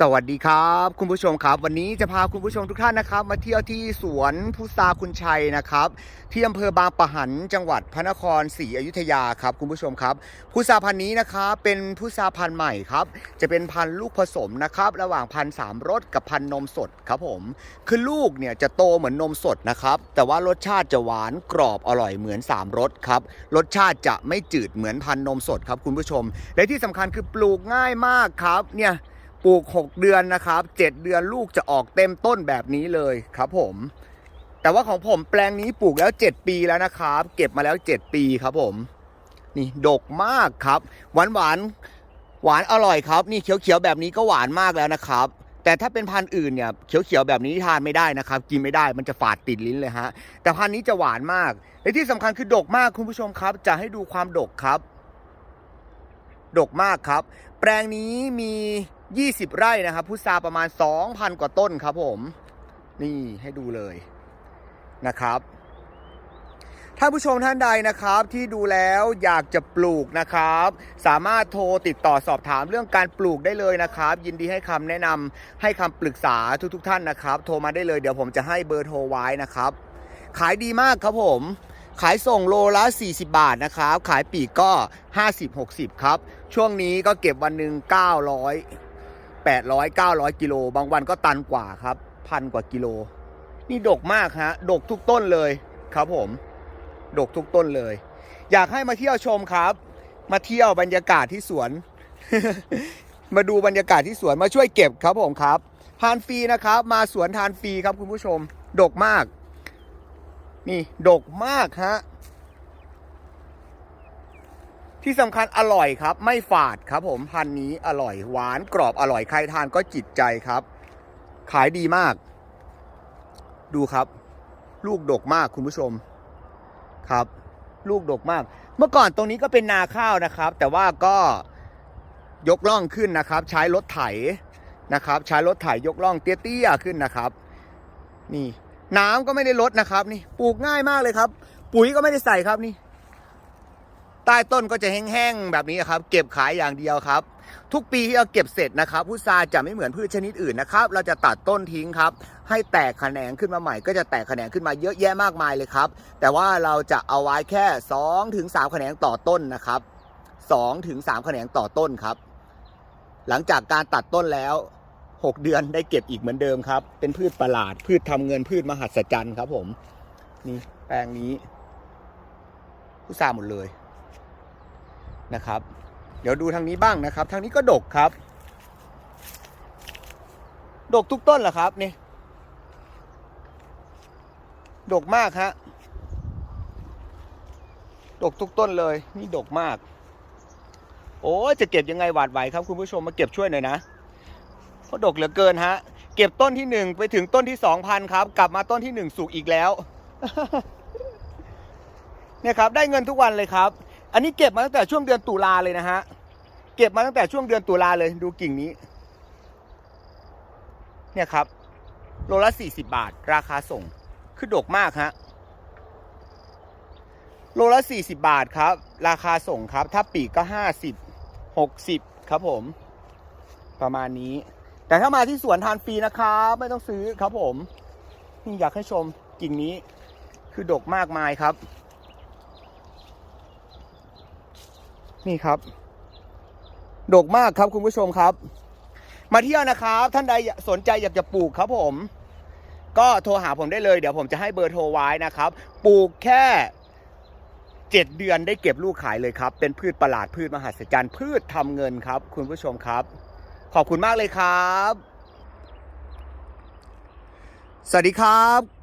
สวัสดีครับ คุณผู้ชมครับ วันนี้จะพาคุณผู้ชมทุกท่านนะครับ มาเที่ยวที่สวนพุทราคุณชัยนะครับ ที่อำเภอบางปะหันจังหวัดพระนครศรีอยุธยาครับ คุณผู้ชมครับพุทราพันธุ์นี้นะครับเป็นพุทราพันธุ์ใหม่ครับ จะเป็นพันธุ์ลูกผสมนะครับ ระหว่างพันธุ์สามรสกับพันธุ์นมสดครับผม คือลูกเนี่ยจะโตเหมือนนมสดนะครับ แต่ว่ารสชาติจะหวานกรอบอร่อยเหมือน3รสครับรสชาติจะไม่จืดเหมือนพันธุ์นมสดครับคุณผู้ชม และที่สำคัญคือปลูกง่ายมากครับเนี่ย ปลูก 6 เดือนนะครับ 7 เดือนลูกจะออกเต็มต้นแบบนี้เลยครับผม แต่ว่าของผมแปลงนี้ปลูกแล้ว 7 ปีแล้วนะครับ เก็บมาแล้ว 7 ปีครับผม นี่ดกมากครับ หวานหวานหวานอร่อยครับ นี่เขียวๆแบบนี้ก็หวานมากแล้วนะครับ แต่ถ้าเป็นพันธุ์อื่นเนี่ยเขียวๆแบบนี้ทานไม่ได้นะครับ กินไม่ได้มันจะฝาดติดลิ้นเลยฮะ แต่พันธุ์นี้จะหวานมาก และที่สำคัญคือดกมากคุณผู้ชมครับ จะให้ดูความดกครับ ดกมากครับ แปลงนี้มี 20 ไร่นะครับพุทราประมาณ 2,000 กว่าต้นครับผมนี่ให้ดูเลยนะครับถ้านผู้ชมท่านใดนะครับที่ดูแล้วอยากจะปลูกนะครับ สามารถโทรติดต่อสอบถามเรื่องการปลูกได้เลยนะครับ ยินดีให้คำแนะนำให้คำปรึกษาทุกทท่านนะครับ โทรมาได้เลยเดี๋ยวผมจะให้เบอร์โทรไว้นะครับ ขายดีมากครับผม ขายส่งโลละ 40 บาทนะครับ ขายปีกก็ 50-60 ครับ ช่วงนี้ก็เก็บวันหนึ่ง900 800 900 กิโล บางวันก็ตันกว่าครับพันกว่ากิโล นี่ดกมากฮะ ดกทุกต้นเลยครับผม ดกทุกต้นเลย อยากให้มาเที่ยวชมครับ มาเที่ยวบรรยากาศที่สวน มาดูบรรยากาศที่สวนมาช่วยเก็บครับผมครับ ทานฟรีนะครับ มาสวนทานฟรีครับคุณผู้ชม ดกมาก นี่ ดกมากฮะ ที่สำคัญอร่อยครับ ไม่ฝาดครับผมพันนี้อร่อยหวานกรอบอร่อยใครทานก็จิตใจครับ ขายดีมาก ดูครับ ลูกดกมากคุณผู้ชมครับ ลูกดกมาก เมื่อก่อนตรงนี้ก็เป็นนาข้าวนะครับ แต่ว่าก็ยกล่องขึ้นนะครับ ใช้รถไถนะครับ ใช้รถไถยกล่องเตี้ยๆขึ้นนะครับ นี่ น้ำก็ไม่ได้ลดนะครับ นี่ปลูกง่ายมากเลยครับ ปุ๋ยก็ไม่ได้ใส่ครับนี่ ใต้ต้นก็จะแห้งๆแบบนี้ครับ เก็บขายอย่างเดียวครับ ทุกปีที่เราเก็บเสร็จนะครับพุทราจะไม่เหมือนพืชชนิดอื่นนะครับ เราจะตัดต้นทิ้งครับ ให้แตกแขนงขึ้นมาใหม่ ก็จะแตกแขนงขึ้นมาเยอะแยะมากมายเลยครับ แต่ว่าเราจะเอาไว้แค่2ถึง3แขนงต่อต้นนะครับ2ถึง3แขนงต่อต้นครับ หลังจากการตัดต้นแล้ว 6 เดือนได้เก็บอีกเหมือนเดิมครับ เป็นพืชประหลาด พืชทำเงินพืชมหัศจรรย์ครับผม นี่แปลงนี้พุทราหมดเลย นะครับ เดี๋ยวดูทางนี้บ้างนะครับ ทางนี้ก็ดกครับ ดกทุกต้นเหรอครับนี่ดกมากฮะดกทุกต้นเลยนี่ดกมาก โอ้จะเก็บยังไงหวาดไหวครับคุณผู้ชมมาเก็บช่วยหน่อยนะเพราะดกเหลือเกินฮะ เก็บต้นที่หนึ่งไปถึงต้นที่สองพันครับ กลับมาต้นที่หนึ่งสุกอีกแล้วเนี่ยครับ ได้เงินทุกวันเลยครับ อันนี้เก็บมาตั้งแต่ช่วงเดือนตุลาเลยนะฮะ เก็บมาตั้งแต่ช่วงเดือนตุลาเลยดูกิ่งนี้ เนี่ยครับ โลละสี่สิบาท ราคาส่ง คือดกมากฮะ โลละสี่สิบาทครับ ราคาส่งครับ ถ้าปีกก็ห้าสิบหกสิบครับผม ประมาณนี้ แต่ถ้ามาที่สวนทานฟรีนะครับ ไม่ต้องซื้อครับผม นี่อยากให้ชมกิ่งนี้ คือดกมากมายครับ นี่ครับ ดกมากครับคุณผู้ชมครับ มาเที่ยวนะครับ ท่านใดสนใจอยากจะปลูกครับผม ก็โทรหาผมได้เลย เดี๋ยวผมจะให้เบอร์โทรไว้นะครับ ปลูกแค่เจ็ดเดือนได้เก็บลูกขายเลยครับ เป็นพืชประหลาดพืชมหัศจรรย์พืชทำเงินครับ คุณผู้ชมครับ ขอบคุณมากเลยครับ สวัสดีครับ